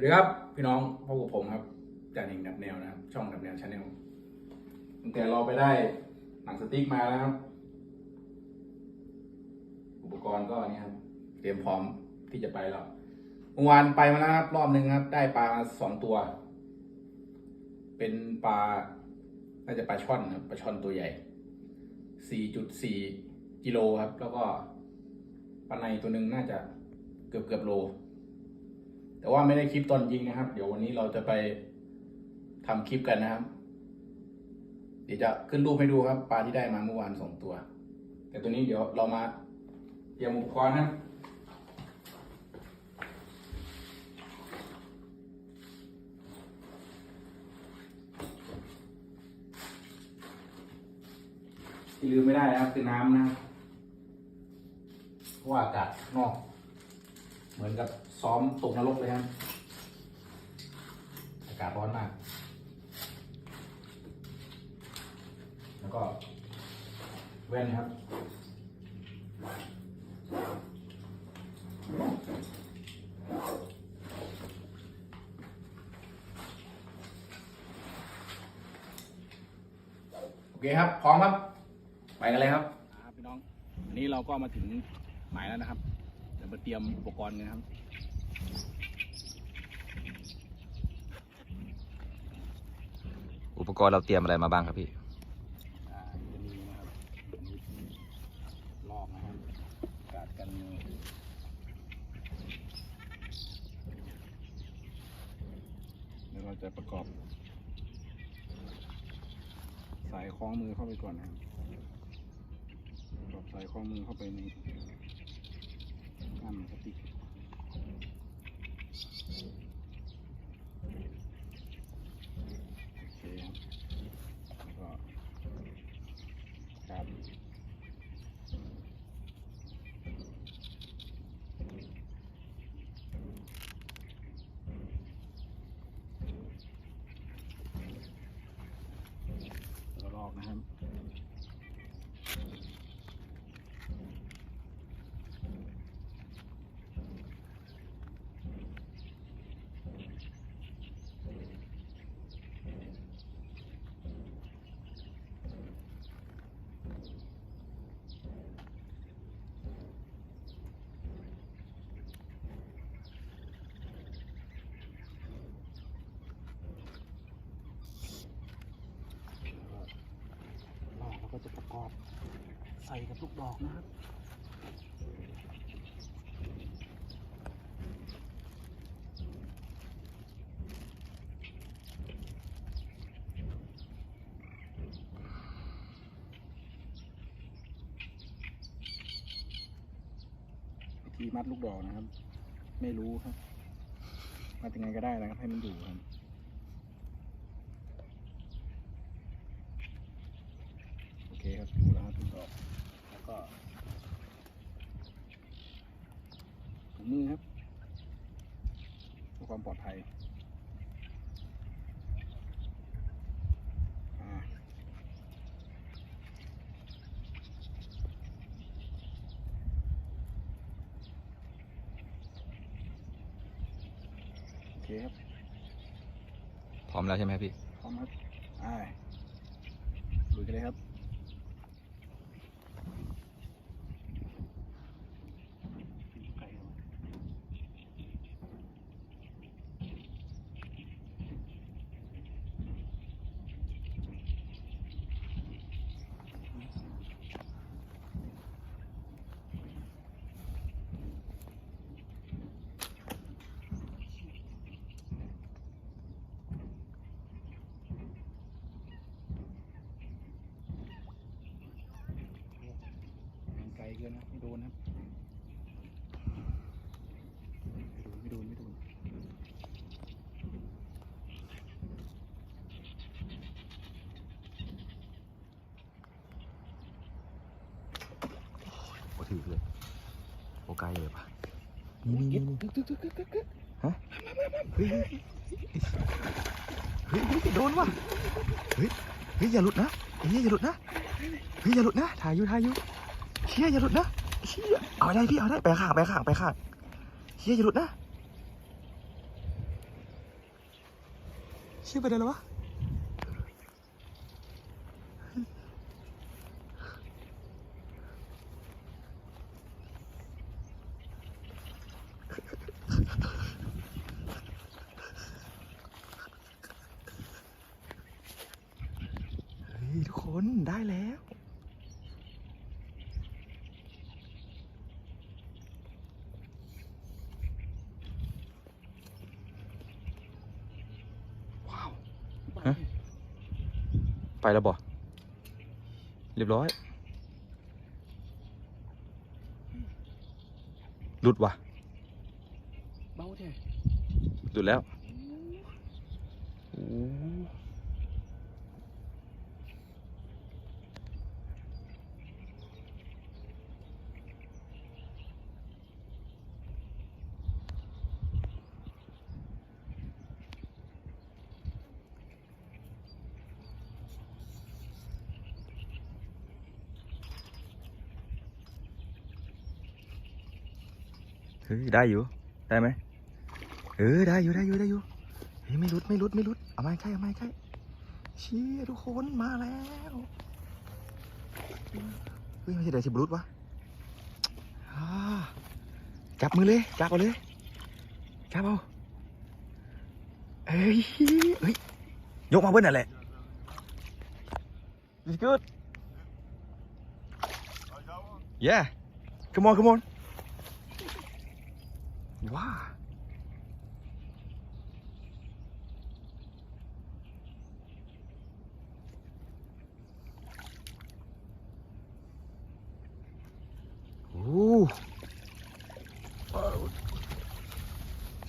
วัสดีครับ พี่น้องพบกับผมครับจานเองดับแนวนะครับ ช่องดับแนวชาแนลตั้งแต่เราไปได้หนังสติ๊กมาแล้วครับ อุปกรณ์ก็นี่ครับ เตรียมพร้อมที่จะไปแล้วเมื่อวานไปมาแล้วครับ รอบหนึ่งครับ ได้ปลามาสองตัว เป็นปลาน่าจะปลาช่อนครับปลาช่อนตัวใหญ่สี่จุดสี่กิโลครับ แล้วก็ปลาในตัวหนึ่งน่าจะเกือบเกือบโล แต่ว่าไม่ได้คลิปตอนยิงนะครับ เดี๋ยววันนี้เราจะไปทำคลิปกันนะครับ เดี๋ยวจะขึ้นรูปให้ดูครับ ปลาที่ได้มาเมื่อวานสองตัว แต่ตัวนี้เดี๋ยวเรามาเตรียมอุปกรณ์นะครับที่ลืมไม่ได้นะครับคือน้ำนะครับเพราะว่าอากาศนอก เหมือนกับซ้อมตกนรกเลยครับอากาศร้อนมาก แล้วก็แว่นครับโอเคครับพร้อมครับ ไปกันเลยครับพี่น้อง อันนี้เราก็มาถึงหมายแล้วนะครับ มาเตรียมอุปกรณ์กันครับอุปกรณ์เราเตรียมอะไรมาบ้างครับพี่อ่าจะมีนะครับอันนี้ลอกนะครับกาดกันมือเดี๋ยวเราจะประกอบ สายคล้องมือเข้าไปก่อนนะครับประกอบสายคล้องมือเข้าไปใน อันพลาสติกโอเคครับ แล้วก็ครับแล้วลอกนะครับ ลอกแล้วก็จะประกอบใส่กับลูกดอกนะครับทีมัดลูกดอกนะครับ ไม่รู้ครับมัดยังไงก็ได้นะครับให้มันอยู่ครับโอเคครับอยู่แล้วครับลูกดอก แล้วก็ถุง มือครับเพื่อความปลอดภัยอ่าโอเคครับ พร้อมแล้วใช่ไหมพี่พร้อมครับอ่าลุยกันเลยครับ ไกลเกินนะไม่โดนครับไม่โดนไม่โดนไม่โดนโอ้ถือเลยโอ้ใกล้เลยปะนี่นี่นี่ฮะเฮ้ยเฮ้ยเฮ้ยเฮ้ยโดนว่ะเฮ้ยเฮ้ยอย่าหลุดนะเฮ้ยอย่าหลุดนะเฮ้ยอย่าหลุดนะถ่ายอยู่ถ่ายอยู่ เชี่ยอย่าหลุดนะเชี่ยเอาได้พี่เอาได้ไปข้างไปข้างไปข้างเชี่ยอย่าหลุดนะชื่อไปไหนแล้ววะทุกคนได้แล้ว ไปแล้วบ่เรียบร้อยหลุดว่ะเบาแท้หลุดแล้วโอ้ ฮ้ยได้อยู่ได้ไหมเออได้อยู่ได้อยู่ได้อยู่เฮ้ยไม่รุดไม่รุดไม่รุดเอาไม้ใกล้เอาไม้ใกล้เชี่ยทุกคนมาแล้วเฮ้ยไม่ใช่เดี๋ยวสิบรุดวะจับมือเลยจับเอาเลยจับเอาเฮ้ยเฮ้ยยกมาเบิ้ลนั่นแหละ It's good Yeah Come on come on ว้าโอ้โอ้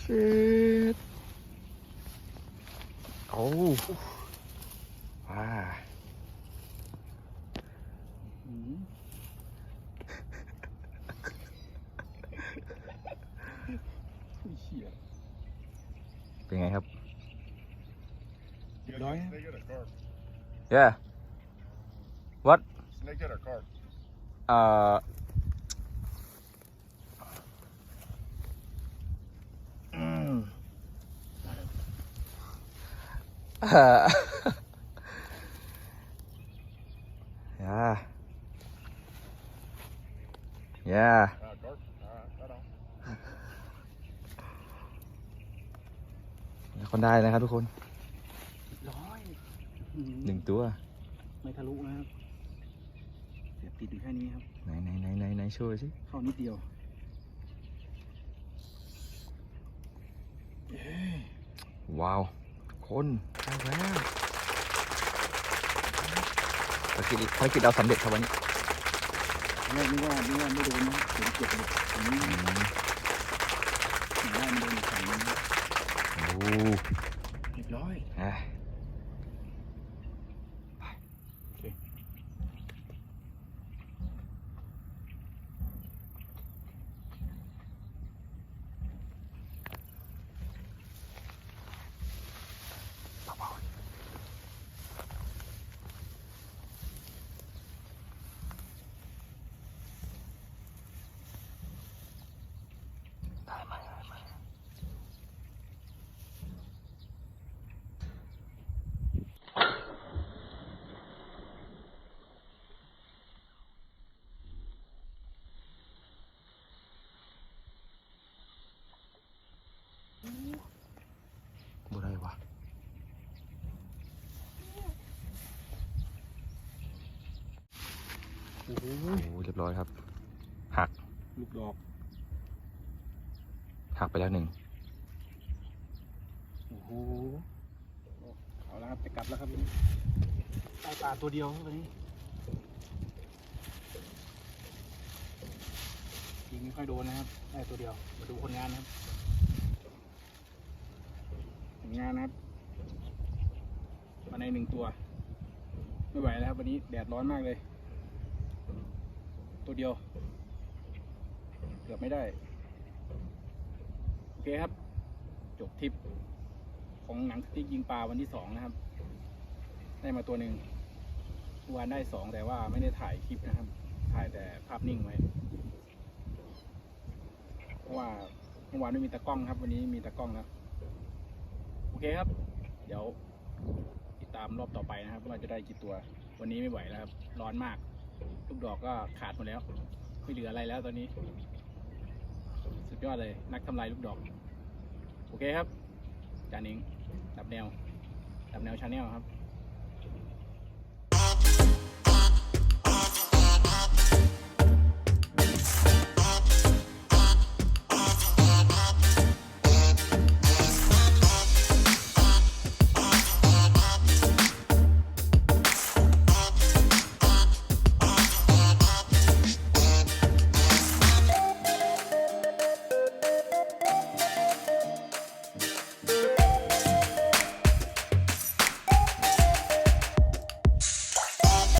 shit โอ้ว้า อืมอุ้ยเชี่ย เป็นไงครับ ร้อย Snake at a car. yeah what Snake at a car. เอ่ออืมเอ่อ yeah yeah Uh, car. All right, right on. คนได้นะครับทุกคนร้อยอืม หนึ่งตัว ไม่ทะลุนะครับเดี๋ยวติดอยู่แค่นี้ครับ ไหนไหนไหนไหนไหนช่วยสิ เข้านิดเดียวเอ้ยว้าว คนได้แล้วภารกิจภารกิจเราสำเร็จครับวันนี้แรกนึกว่านึกว่าไม่โดนนะผมเก็บหมดผมนี่อืมเห็นว่ามันโดนอีกฝั่งนึงนะโอ้เรียบร้อย โอ้โหโอ้เรียบร้อยครับ หัก ลูกดอก หักไปแล้วหนึ่งโอ้โหเอาละครับจะกลับแล้วครับเอาปลาตัวเดียวครับวันนี้ยิงไม่ค่อยโดนนะครับได้ตัวเดียว มาดูคนงานนะครับผลงานนะครับมาในหนึ่งตัว ไม่ไหวแล้วครับวันนี้แดดร้อนมากเลย ตัวเดียว เกือบไม่ได้ โอเคครับ จบทริปของหนังที่ยิงปลาวันที่สองนะครับ ได้มาตัวหนึ่งวานได้สองแต่ว่าไม่ได้ถ่ายคลิปนะครับ ถ่ายแต่ภาพนิ่งไว้เพราะว่าเมื่อวานไม่มีตะกล้องครับ วันนี้มีตะกล้องแล้วโอเคครับ เดี๋ยวติดตามรอบต่อไปนะครับว่าจะได้กี่ตัว วันนี้ไม่ไหวแล้วครับ ร้อนมาก ลูกดอกก็ขาดหมดแล้ว ไม่เหลืออะไรแล้วตอนนี้ สุดยอดเลยนักทำลายลูกดอก โอเคครับจานิงดับแนวดับแนวชาแนลครับ